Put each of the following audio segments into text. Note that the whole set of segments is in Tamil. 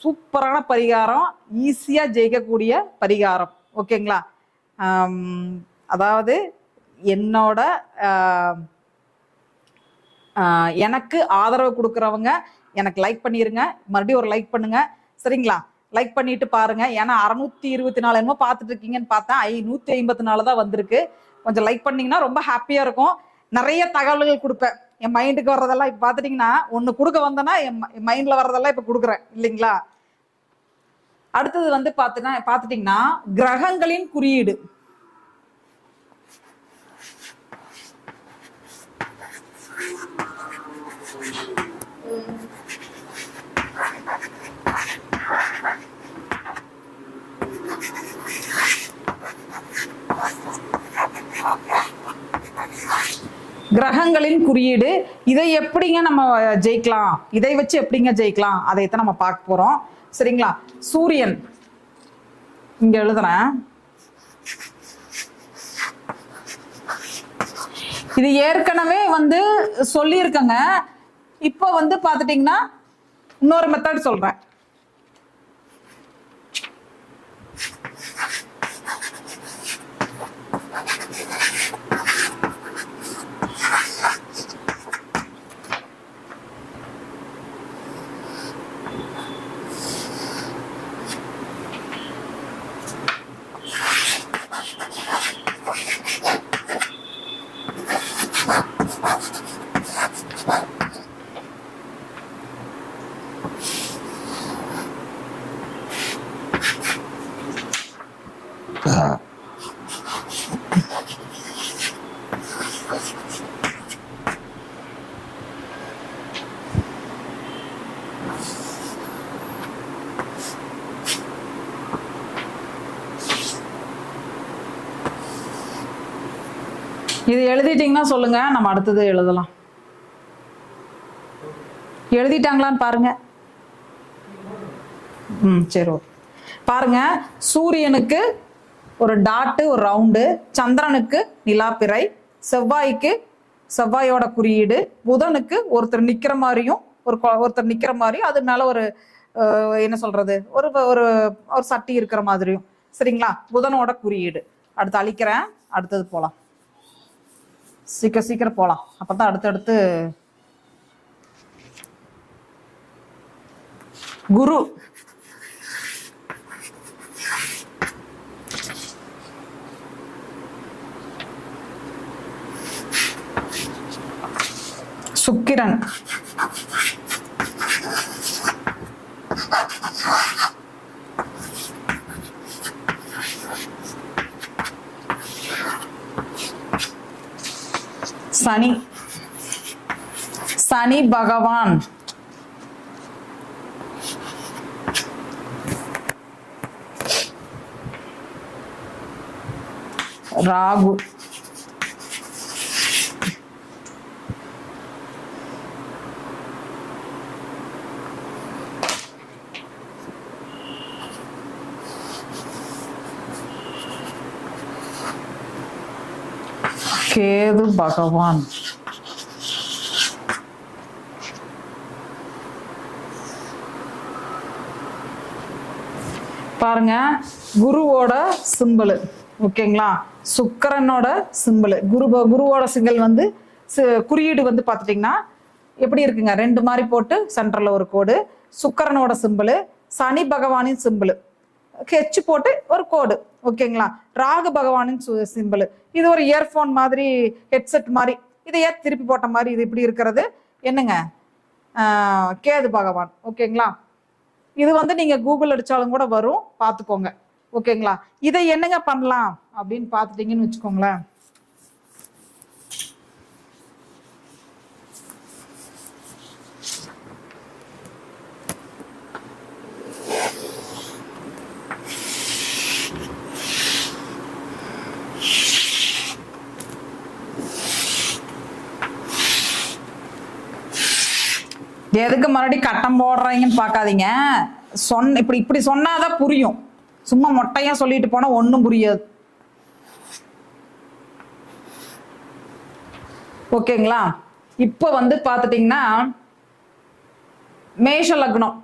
சூப்பரான பரிகாரம் ஈஸியாக ஜெயிக்கக்கூடிய பரிகாரம். ஓகேங்களா? அதாவது என்னோட எனக்கு ஆதரவு கொடுக்குறவங்க எனக்கு லைக் பண்ணிடுங்க மறுபடியும் ஒரு லைக் பண்ணுங்க. சரிங்களா? லைக் பண்ணிட்டு பாருங்க. ஏன்னா அறுநூத்தி இருபத்தி நாலு என்னமோ பார்த்துட்டு இருக்கீங்கன்னு பார்த்தேன். ஐ நூத்தி ஐம்பத்தி நாலு தான் வந்திருக்கு. கொஞ்சம் லைக் பண்ணீங்கன்னா ரொம்ப ஹாப்பியா இருக்கும். நிறைய தகவல்கள் கொடுப்பேன். என் மைண்டுக்கு வர்றதெல்லாம் இப்ப பாத்துட்டீங்கன்னா ஒன்னு கொடுக்க வந்தேன்னா என் மைண்ட்ல வர்றதெல்லாம் இப்ப கொடுக்குறேன். இல்லைங்களா? அடுத்தது வந்து பாத்துனா பாத்துட்டீங்கன்னா கிரகங்களின் குறியீடு. கிரகங்களின் குறியீடு இதை எப்படிங்க நம்ம ஜெயிக்கலாம்? இதை வச்சு எப்படிங்க ஜெயிக்கலாம்? அதைத்தான் நம்ம பார்க்க போறோம். சரிங்களா? சூரியன். இங்க எழுதுறேன். இது ஏற்கனவே வந்து சொல்லியிருக்கங்க. இப்போ வந்து பார்த்துட்டிங்கன்னா இன்னொரு மெத்தட் சொல்றேன். இது எழுதிட்டீங்கன்னா சொல்லுங்க நம்ம அடுத்தது எழுதலாம். எழுதிட்டாங்களான்னு பாருங்க. ம் சரி ஓகே. பாருங்க சூரியனுக்கு ஒரு டாட்டு ஒரு ரவுண்டு சந்திரனுக்கு நிலாப்பிறை செவ்வாய்க்கு செவ்வாயோட குறியீடு புதனுக்கு ஒருத்தர் நிக்கிற மாதிரியும் ஒரு ஒருத்தர் நிக்கிற மாதிரியும் அது மேல ஒரு என்ன சொல்றது ஒரு ஒரு ஒரு சட்டி இருக்கிற மாதிரியும். சரிங்களா? புதனோட குறியீடு. அடுத்து அழிக்கிறேன் அடுத்தது போலாம். சீக்கிரம் சீக்கிரம் போலாம். அப்பதான் அடுத்தடுத்து குரு. சுக்கிரன். சனி. சனி பகவான். ராகு. கேது பகவான். பாருங்க குருவோட சிம்பிள். ஓகேங்களா? சுக்கரனோட சிம்பிள். குரு குருவோட சிங்கல் வந்து குறியீடு வந்து பார்த்துட்டிங்கன்னா எப்படி இருக்குங்க? ரெண்டு மாதிரி போட்டு சென்டர்ல ஒரு கோடு. சுக்கரனோட சிம்பிள் சனி பகவானின் சிம்பிள். ஹெச் போட்டு ஒரு கோடு ஓகேங்களா ராகு பகவானின் சிம்பிள் இது ஒரு இயர்ஃபோன் மாதிரி ஹெட்செட் மாதிரி. இதை திருப்பி போட்ட மாதிரி இது இப்படி இருக்கிறது? என்னங்க? கேது பகவான் ஓகேங்களா இது வந்து நீங்கள் கூகுள் அடித்தாலும் கூட வரும். பார்த்துக்கோங்க ஓகேங்களா இதை என்னங்க பண்ணலாம் அப்படின்னு பார்த்துட்டீங்கன்னு வச்சுக்கோங்களேன். எதுக்கு மறுபடியும் கட்டம் போடுறீங்கன்னு பார்க்காதீங்க. சொன்ன இப்படி இப்படி சொன்னாதான் புரியும். சும்மா மொட்டையா சொல்லிட்டு போனா ஒன்றும் புரியாது. ஓகேங்களா? இப்போ வந்து பார்த்துட்டிங்கன்னா மேஷ லக்னம்.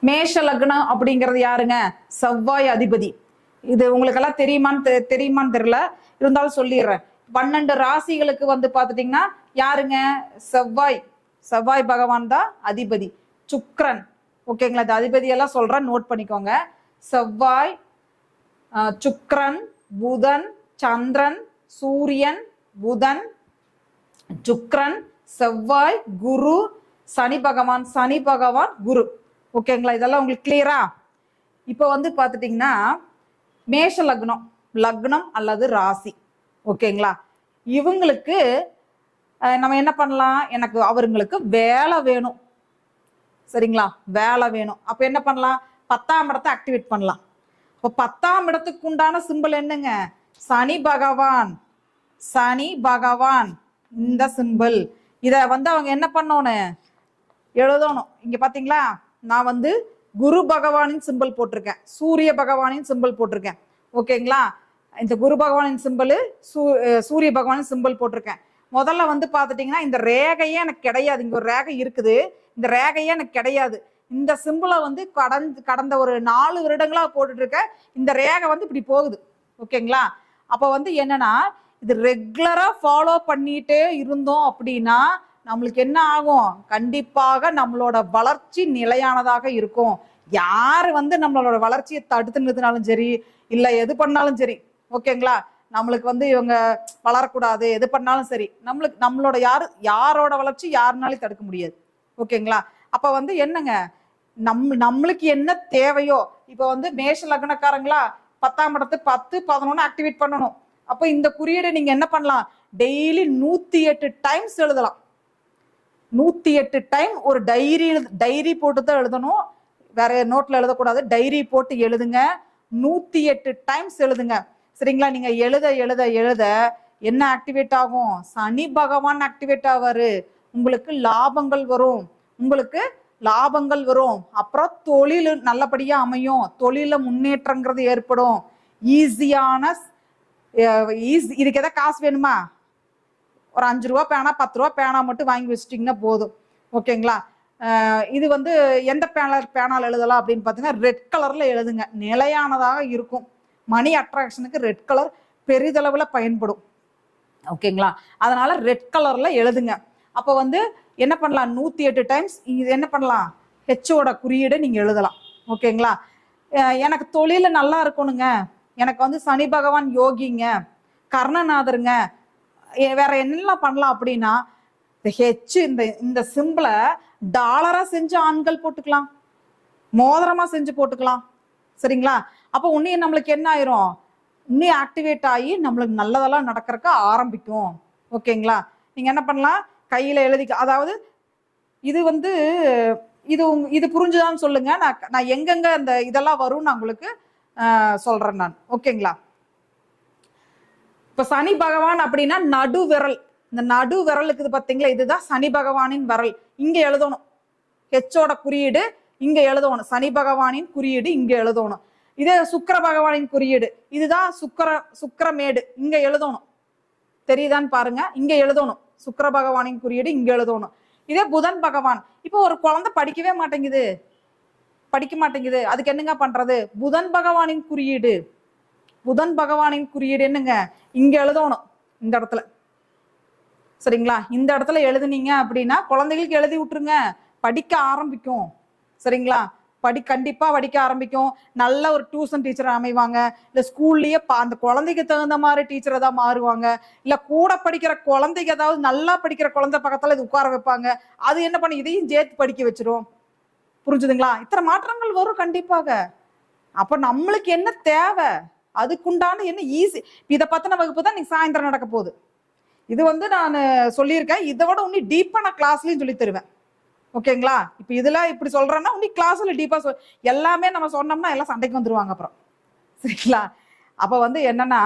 மேஷ லக்னம் அப்படிங்கிறது யாருங்க? செவ்வாய் அதிபதி. இது உங்களுக்கெல்லாம் தெரியுமான்னு தெ- தெரியுமான்னு தெரியல. இருந்தாலும் சொல்லிடுறேன். பன்னெண்டு ராசிகளுக்கு வந்து பார்த்துட்டிங்கன்னா யாருங்க? செவ்வாய். செவ்வாய் பகவான் தான் அதிபதி. சுக்ரன். ஓகேங்களா இந்த அதிபதியெல்லாம் சொல்கிறேன் நோட் பண்ணிக்கோங்க. செவ்வாய் சுக்ரன் புதன் சந்திரன் சூரியன் புதன் சுக்ரன் செவ்வாய் குரு சனி பகவான் சனி பகவான் குரு. ஓகேங்களா இதெல்லாம் உங்களுக்கு கிளியரா இப்போ வந்து பார்த்துட்டிங்கன்னா மேஷ லக்னம் லக்னம் அல்லது ராசி. ஓகேங்களா இவங்களுக்கு நம்ம என்ன பண்ணலாம்? எனக்கு அவருங்களுக்கு வேலை வேணும். சரிங்களா? வேலை வேணும். அப்ப என்ன பண்ணலாம்? பத்தாம் இடத்தை ஆக்டிவேட் பண்ணலாம். இப்போ பத்தாம் இடத்துக்கு உண்டான சிம்பிள் என்னங்க? சனி பகவான். சனி பகவான். இந்த சிம்பிள் இதை வந்து அவங்க என்ன பண்ணணும் எழுதணும். இங்க பாத்தீங்களா? நான் வந்து குரு பகவானின் சிம்பிள் போட்டிருக்கேன். சூரிய பகவானின் சிம்பிள் போட்டிருக்கேன். ஓகேங்களா? இந்த குரு பகவானின் சிம்பிள் சூரிய பகவானின் சிம்பிள் போட்டிருக்கேன். முதல்ல வந்து பார்த்துட்டிங்கன்னா இந்த ரேகையே எனக்கு கிடையாது. இங்கே ஒரு ரேகை இருக்குது. இந்த ரேகையே எனக்கு கிடையாது. இந்த சிம்பிளை வந்து கடந்து கடந்த ஒரு நாலு வருடங்களாக போட்டுட்ருக்க. இந்த ரேகை வந்து இப்படி போகுது. ஓகேங்களா? அப்போ வந்து என்னென்னா இது ரெகுலராக ஃபாலோ பண்ணிகிட்டே இருந்தோம் அப்படின்னா நம்மளுக்கு என்ன ஆகும்? கண்டிப்பாக நம்மளோட வளர்ச்சி நிலையானதாக இருக்கும். யார் வந்து நம்மளோட வளர்ச்சியை தடுத்து நிறுத்தினாலும் சரி இல்லை எது பண்ணாலும் சரி ஓகேங்களா? நம்மளுக்கு வந்து இவங்க வளரக்கூடாது எது பண்ணாலும் சரி. நம்மளுக்கு நம்மளோட யாரு யாரோட வளர்ச்சி யாருனாலையும் தடுக்க முடியாது. ஓகேங்களா? அப்போ வந்து என்னங்க? நம் நம்மளுக்கு என்ன தேவையோ இப்போ வந்து மேஷ லக்னக்காரங்களா பத்தாம் இடத்து பத்து பதினொன்று ஆக்டிவேட் பண்ணணும். அப்போ இந்த குறியீடை நீங்கள் என்ன பண்ணலாம்? டெய்லி நூற்றி எட்டு டைம்ஸ் எழுதலாம். நூற்றி எட்டு டைம் ஒரு டைரி டைரி போட்டு தான் எழுதணும். வேற நோட்டில் எழுதக்கூடாது. டைரி போட்டு எழுதுங்க. நூற்றி எட்டு டைம்ஸ் எழுதுங்க. சரிங்களா? நீங்கள் எழுத எழுத எழுத என்ன ஆக்டிவேட் ஆகும்? சனி பகவான் ஆக்டிவேட் ஆவாரு. உங்களுக்கு லாபங்கள் வரும். உங்களுக்கு லாபங்கள் வரும். அப்புறம் தொழில் நல்லபடியாக அமையும். தொழிலில் முன்னேற்றங்கிறது ஏற்படும். ஈஸியான ஈஸி இதுக்கு எதாவது காசு வேணுமா? ஒரு அஞ்சு ரூபா பேனா பத்து ரூபா பேனா மட்டும் வாங்கி வச்சிட்டிங்கன்னா போதும். ஓகேங்களா? இது வந்து எந்த பேனர் பேனால் எழுதலாம் அப்படின்னு பார்த்தீங்கன்னா ரெட் கலரில் எழுதுங்க. நிலையானதாக இருக்கும். மணி அட்ராக்ஷனுக்கு ரெட் கலர் பெரிதளவில் பயன்படும். ஓகேங்களா அதனால் ரெட் கலரில் எழுதுங்க. அப்போ வந்து என்ன பண்ணலாம்? நூற்றி எட்டு டைம்ஸ் இது என்ன பண்ணலாம்? ஹெச்சோட குறியீடை நீங்கள் எழுதலாம். ஓகேங்களா எனக்கு தொழில் நல்லா இருக்கணுங்க. எனக்கு வந்து சனி பகவான் யோகிங்க. கர்ணநாதருங்க. வேற என்னெல்லாம் பண்ணலாம் அப்படின்னா இந்த ஹெச் இந்த இந்த சிம்பிளை டாலராக செஞ்சு ஆண்கள் போட்டுக்கலாம். மோதிரமாக செஞ்சு போட்டுக்கலாம். சரிங்களா? அப்போ உன்னையும் நம்மளுக்கு என்ன ஆயிரும்? இன்னும் ஆக்டிவேட் ஆகி நம்மளுக்கு நல்லதெல்லாம் நடக்கிறக்க ஆரம்பிக்கும். ஓகேங்களா? நீங்கள் என்ன பண்ணலாம்? கையில் எழுதிக்க அதாவது இது வந்து இது உங் இது புரிஞ்சுதான்னு சொல்லுங்க. நான் நான் எங்கெங்க அந்த இதெல்லாம் வரும் நான் உங்களுக்கு சொல்கிறேன் சொல்றேன் நான். ஓகேங்களா? இப்ப சனி பகவான் அப்படின்னா நடு விரல். இந்த நடு விரலுக்கு இருக்குது பாத்தீங்களா? இதுதான் சனி பகவானின் விரல். இங்க எழுதணும். ஹெச்சோட குறியீடு இங்க எழுதணும். சனி பகவானின் குறியீடு இங்க எழுதணும். இதே சுக்கர பகவானின் குறியீடு. இதுதான் சுக்கர சுக்கரமேடு. இங்க எழுதணும். தெரியுதான்னு பாருங்க. இங்க எழுதணும். சுக்கர பகவானின் குறியீடு இங்க எழுதணும். இதே புதன் பகவான். இப்போ ஒரு குழந்தை படிக்கவே மாட்டேங்குது. படிக்க மாட்டேங்குது. அதுக்கு என்னங்க பண்றது? புதன் பகவானின் குறியீடு. புதன் பகவானின் குறியீடு என்னங்க? இங்க எழுதணும். இந்த இடத்துல. சரிங்களா? இந்த இடத்துல எழுதுனீங்க அப்படின்னா குழந்தைகளுக்கு எழுதி விட்டுருங்க. படிக்க ஆரம்பிக்கும். சரிங்களா? படி கண்டிப்பாக படிக்க ஆரம்பிக்கும். நல்ல ஒரு டியூஷன் டீச்சர் அமைவாங்க. இல்லை ஸ்கூல்லையே பா- அந்த குழந்தைக்கு தகுந்த மாதிரி டீச்சரை தான் மாறுவாங்க. இல்லை கூட படிக்கிற குழந்தைக்கு ஏதாவது நல்லா படிக்கிற குழந்தை பக்கத்தில் இது உட்கார வைப்பாங்க. அது என்ன பண்ணி இதையும் சேர்த்து படிக்க வச்சிரும். புரிஞ்சுதுங்களா? இத்தனை மாற்றங்கள் வரும் கண்டிப்பாக. அப்போ நம்மளுக்கு என்ன தேவை? அதுக்குண்டான என்ன ஈஸி இதை பற்றின வகுப்பு தான் இன்னைக்கு சாயந்தரம் நடக்க போகுது. இது வந்து நான் சொல்லியிருக்கேன். இதை விட இன்னும் டீப்பாக நான் கிளாஸ்லயும் சொல்லி தருவேன். ஓகேங்களா? இப்போ இதெல்லாம் இப்படி சொல்கிறேன்னா நீ கிளாஸில் டீப்பாக சொல் எல்லாமே நம்ம சொன்னோம்னா எல்லாம் சண்டைக்கு வந்துடுவாங்க அப்புறம். சரிங்களா? அப்போ வந்து என்னன்னா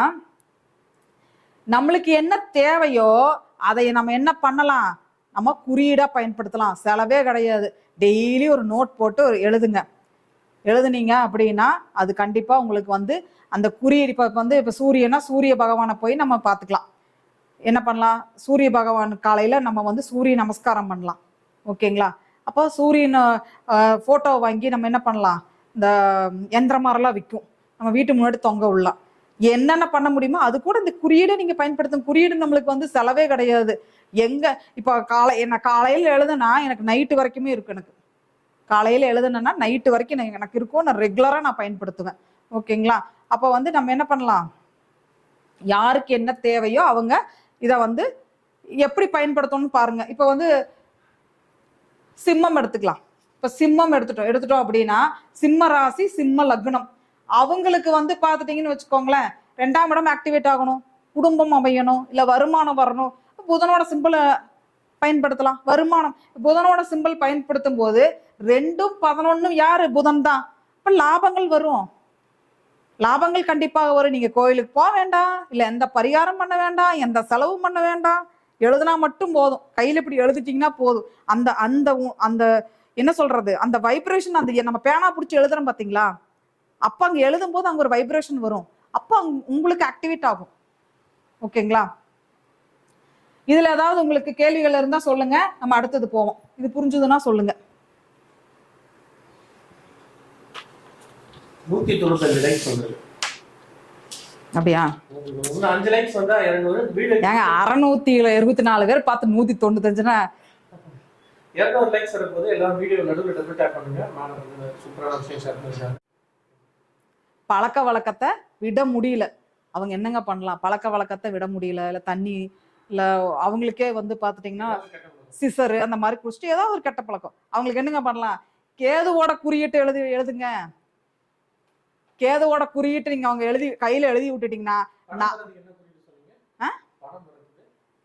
நம்மளுக்கு என்ன தேவையோ அதை நம்ம என்ன பண்ணலாம்? நம்ம குறியீடாக பயன்படுத்தலாம். செலவே கிடையாது. டெய்லி ஒரு நோட் போட்டு ஒரு எழுதுங்க. எழுதுனீங்க அப்படின்னா அது கண்டிப்பாக உங்களுக்கு வந்து அந்த குறியீடு இப்போ வந்து இப்போ சூரியனா சூரிய பகவானை போய் நம்ம பார்த்துக்கலாம். என்ன பண்ணலாம்? சூரிய பகவான் காலையில் நம்ம வந்து சூரிய நமஸ்காரம் பண்ணலாம். ஓகேங்களா? அப்போ சூரியன் ஃபோட்டோ வாங்கி நம்ம என்ன பண்ணலாம்? இந்த எந்திர மாதிரிலாம் விற்கும் நம்ம வீட்டு முன்னாடி தொங்க விடலாம் என்னென்ன பண்ண முடியுமோ அது கூட இந்த குறியீடை நீங்கள் பயன்படுத்தும் குறியீடு நம்மளுக்கு வந்து செலவே கிடையாது. எங்கே இப்போ காலை என்ன காலையில் எழுதுனா எனக்கு நைட்டு வரைக்குமே இருக்கு எனக்கு. காலையில் எழுதுனேன்னா நைட்டு வரைக்கும் எனக்கு- எனக்கு இருக்கும். நான் ரெகுலராக நான் பயன்படுத்துவேன். ஓகேங்களா? அப்போ வந்து நம்ம என்ன பண்ணலாம்? யாருக்கு என்ன தேவையோ அவங்க இதை வந்து எப்படி பயன்படுத்தணும்னு பாருங்க. இப்போ வந்து சிம்மம் எடுத்துக்கலாம். இப்போ சிம்மம் எடுத்துட்டோம். எடுத்துட்டோம் அப்படின்னா சிம்ம ராசி சிம்ம லக்னம். அவங்களுக்கு வந்து பார்த்துட்டீங்கன்னு வச்சுக்கோங்களேன் ரெண்டாம் இடம் ஆக்டிவேட் ஆகணும். குடும்பம் அமையணும். இல்லை வருமானம் வரணும். புதனோட சிம்பிளை பயன்படுத்தலாம். வருமானம். புதனோட சிம்பிள் பயன்படுத்தும் போது ரெண்டும் பதினொன்னும் யார்? புதன் தான். இப்போ லாபங்கள் வரும். லாபங்கள் கண்டிப்பாக வரும். நீங்கள் கோயிலுக்கு போக வேண்டாம். இல்லை எந்த பரிகாரம் பண்ண வேண்டாம். எந்த செலவும் பண்ண வேண்டாம். எழுதுனா மட்டும் போதும். கையில இப்படி எழுதிட்டீங்கன்னா போதும். அந்த அந்த உ- அந்த என்ன சொல்றது? அந்த வைப்ரேஷன் அந்த நம்ம பேனா பிடிச்சி எழுதுறோம் பாத்தீங்களா? அப்ப அங்க எழுதும் போது அங்க ஒரு வைப்ரேஷன் வரும். அப்ப உங்களுக்கு ஆக்டிவேட் ஆகும். ஓகேங்களா? இதுல ஏதாவது உங்களுக்கு கேள்விகள் இருந்தா சொல்லுங்க. நம்ம அடுத்தது போவோம். இது புரிஞ்சுதுன்னா சொல்லுங்க. நூத்தி தொண்ணூத்தஞ்சு லைக் சொல்றது. அப்படியா? ஏங்க அறுநூத்தி இருபத்தி நாலு பேர் பார்த்து நூத்தி தொண்ணூத்தஞ்சுன்னா? இரநூறு லைக்ஸ் வரும்போது எல்லாரும் வீடியோ நடுவில் டபுள் டேப் பண்ணுங்க. மேடம் வந்து சூப்பரான விஷயம் ஷேர் பண்ணிருக்காங்க பழக்க வழக்கத்தை விட முடியல. அவங்க என்னங்க பண்ணலாம்? பழக்க வழக்கத்தை விட முடியல. இல்ல தண்ணி இல்ல அவங்களுக்கே வந்து பாத்துட்டீங்கன்னா சிசரு அந்த மாதிரி குடிச்சிட்டு ஏதாவது ஒரு கெட்ட பழக்கம். அவங்களுக்கு என்னங்க பண்ணலாம்? கேதுவோட குறியீட்டு எழுதி எழுதுங்க. கேதுவோட குறியீட்டு நீங்க அவங்க எழுதி கையில எழுதி விட்டுட்டீங்கன்னா நான்-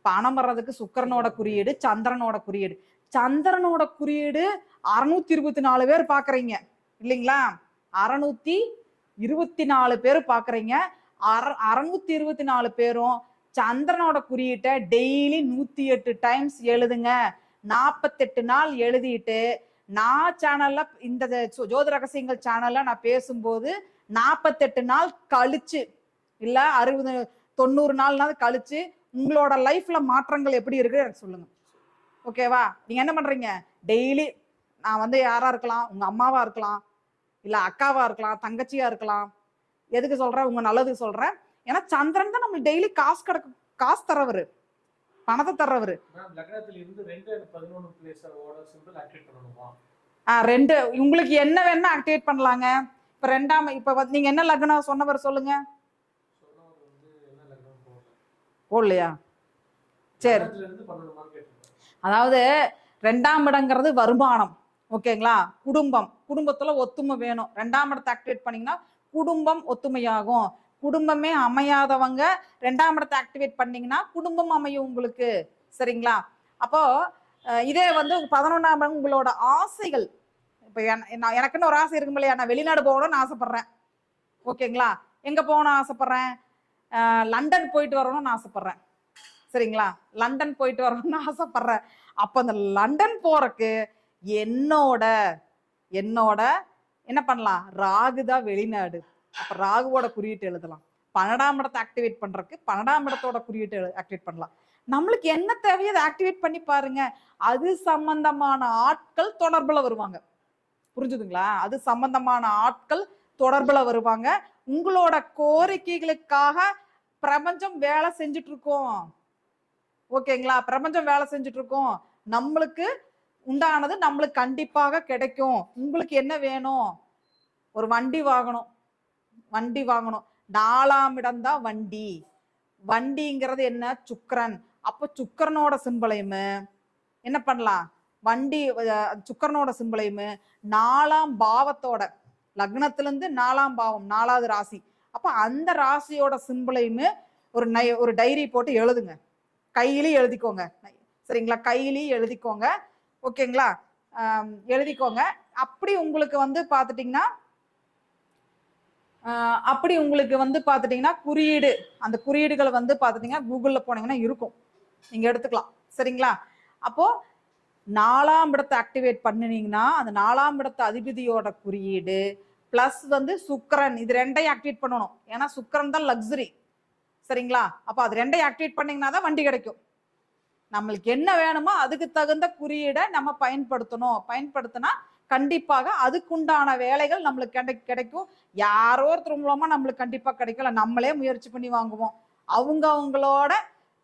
பணம் வர்றதுக்கு சுக்கரனோட குறியீடு சந்திரனோட குறியீடு. சந்திரனோட குறியீடு அறுநூத்தி இருபத்தி நாலு பேர் பாக்குறீங்க இல்லைங்களா? அறுநூத்தி இருபத்தி நாலு பேர் பாக்குறீங்க. அற அறுநூத்தி இருபத்தி நாலு பேரும் சந்திரனோட குறியீட்டை டெய்லி நூத்தி எட்டு டைம்ஸ் எழுதுங்க. நாற்பத்தெட்டு நாள் எழுதிட்டு நான் சேனல்ல இந்த ஜோதி ரகசியங்கள் சேனல்ல நான் பேசும்போது நாற்பத்தெட்டு நாள் கழிச்சு இல்ல அறுபது தொண்ணூறு நாள்னாவது கழிச்சு உங்களோட லைஃப்ல மாற்றங்கள் எப்படி இருக்கு எனக்கு சொல்லுங்க. ஓகேவா நீங்க என்ன பண்றீங்க? டெய்லி நான் வந்து யாரா இருக்கலாம்? உங்க அம்மாவா இருக்கலாம்? இல்ல அக்காவா இருக்கலாம்? தங்கச்சியா இருக்கலாம்? எதுக்கு சொல்றேன்? உங்க நல்லதுக்கு சொல்றேன். ஏன்னா சந்திரன் தான் நம்மளுக்கு டெய்லி காசு கிடக்கு காசு தர்றவரு. பணத்தை தர்றவரு. ரெண்டு உங்களுக்கு என்ன வேணுமோ ஆக்டிவேட் பண்ணலாங்க. இப்ப ரெண்டாம் இப்ப நீங்க என்ன லக்னம் சொன்னவர் சொல்லுங்க. போடலையா? சரி. அதாவது ரெண்டாம் இடங்கிறது வருமானம் ஓகேங்களா? குடும்பம். குடும்பத்துல ஒத்துமை வேணும். ரெண்டாம் இடத்தை ஆக்டிவேட் பண்ணீங்கன்னா குடும்பம் ஒத்துமையாகும். குடும்பமே அமையாதவங்க ரெண்டாம் இடத்தை ஆக்டிவேட் பண்ணீங்கன்னா குடும்பம் அமையும் உங்களுக்கு. சரிங்களா? அப்போ இதே வந்து பதினொன்றாம் இடம் உங்களோட ஆசைகள். இப்போ நான் எனக்குன்னு ஒரு ஆசை இருக்கும் இல்லையா நான் வெளிநாடு போகணும்னு ஆசைப்படுறேன். ஓகேங்களா? எங்க போகணும்னு ஆசைப்படுறேன்? லண்டன் போயிட்டு வரணும்னு ஆசைப்படுறேன். சரிங்களா? லண்டன் போயிட்டு வரணும்னு ஆசைப்படுறேன். அப்ப அந்த லண்டன் போறக்கு என்னோட என்னோட என்ன பண்ணலாம்? ராகு தான் வெளிநாடு. அப்ப ராகுவோட குறியீட்டு எழுதலாம். பன்னெண்டாம் இடத்தை ஆக்டிவேட் பண்றதுக்கு பன்னெண்டாம் இடத்தோட குறியீட்டு ஆக்டிவேட் பண்ணலாம். நம்மளுக்கு என்ன தேவையோ அதை ஆக்டிவேட் பண்ணி பாருங்க. அது சம்பந்தமான ஆட்கள் தொடர்புல வருவாங்க. புரிஞ்சுதுங்களா? அது சம்பந்தமான ஆட்கள் தொடர்பில் வருவாங்க. உங்களோட கோரிக்கைகளுக்காக பிரபஞ்சம் வேலை செஞ்சுட்டு இருக்கோம் ஓகேங்களா? பிரபஞ்சம் வேலை செஞ்சுட்டு இருக்கோம் நம்மளுக்கு உண்டானது நம்மளுக்கு கண்டிப்பாக கிடைக்கும். உங்களுக்கு என்ன வேணும்? ஒரு வண்டி வாங்கணும். வண்டி வாங்கணும். நாலாம் இடம் தான் வண்டி. வண்டிங்கிறது என்ன? சுக்கரன். அப்போ சுக்கிரனோட சிம்பளையுமே என்ன பண்ணலாம்? வண்டி சுக்கரனோட சிம்பிளையுமே நாலாம் பாவத்தோட லக்னத்திலேருந்து நாலாம் பாவம் நாலாவது ராசி. அப்போ அந்த ராசியோட சிம்பிளையுமே ஒரு நை ஒரு டைரி போட்டு எழுதுங்க. கையிலையும் எழுதிக்கோங்க. சரிங்களா? கையிலையும் எழுதிக்கோங்க. ஓகேங்களா? எழுதிக்கோங்க. அப்படி உங்களுக்கு வந்து பார்த்துட்டிங்கன்னா அப்படி உங்களுக்கு வந்து பார்த்துட்டிங்கன்னா குறியீடு அந்த குறியீடுகளை வந்து பார்த்துட்டிங்கன்னா கூகுளில் போனீங்கன்னா இருக்கும். நீங்கள் எடுத்துக்கலாம். சரிங்களா? அப்போது நாலாம் இடத்தை ஆக்டிவேட் பண்ணினீங்கன்னா அந்த நாலாம் இடத்த அதிபதியோட குறியீடு ப்ளஸ் வந்து சுக்கரன். இது ரெண்டையும் ஆக்டிவேட் பண்ணணும். ஏன்னா சுக்கரன் தான் லக்ஸரி சரிங்களா? அப்போ அது ரெண்டையும் ஆக்டிவேட் பண்ணிங்கன்னா தான் வண்டி கிடைக்கும். நம்மளுக்கு என்ன வேணுமோ அதுக்கு தகுந்த குறியீடை நம்ம பயன்படுத்தணும். பயன்படுத்தினா கண்டிப்பாக அதுக்குண்டான வேலைகள் நம்மளுக்கு கிடை கிடைக்கும். யாரோ ஒருத்தர் மூலமா நம்மளுக்கு கண்டிப்பாக கிடைக்கல. நம்மளே முயற்சி பண்ணி வாங்குவோம். அவங்க அவங்களோட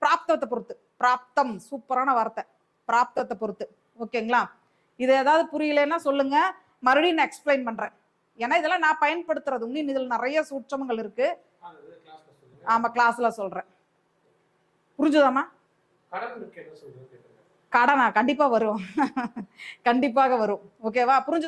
பிராப்தத்தை பொறுத்து. பிராப்தம் சூப்பரான வார்த்தை. பிராப்தத்தை பொறுத்து. ஓகேங்களா? இது ஏதாவது புரியலைன்னா சொல்லுங்க. மறுபடியும் நான் எக்ஸ்பிளைன் பண்றேன். ஏன்னா இதெல்லாம் நான் பயன்படுத்துறது. இன்னும் இதில் நிறைய சூட்சமங்கள் இருக்கு. ஆமா கிளாஸ்ல சொல்றேன். கேட்டுங்க கடனா? கண்டிப்பா வரும். கண்டிப்பாக வரும். ஓகேவா? புரிஞ்சு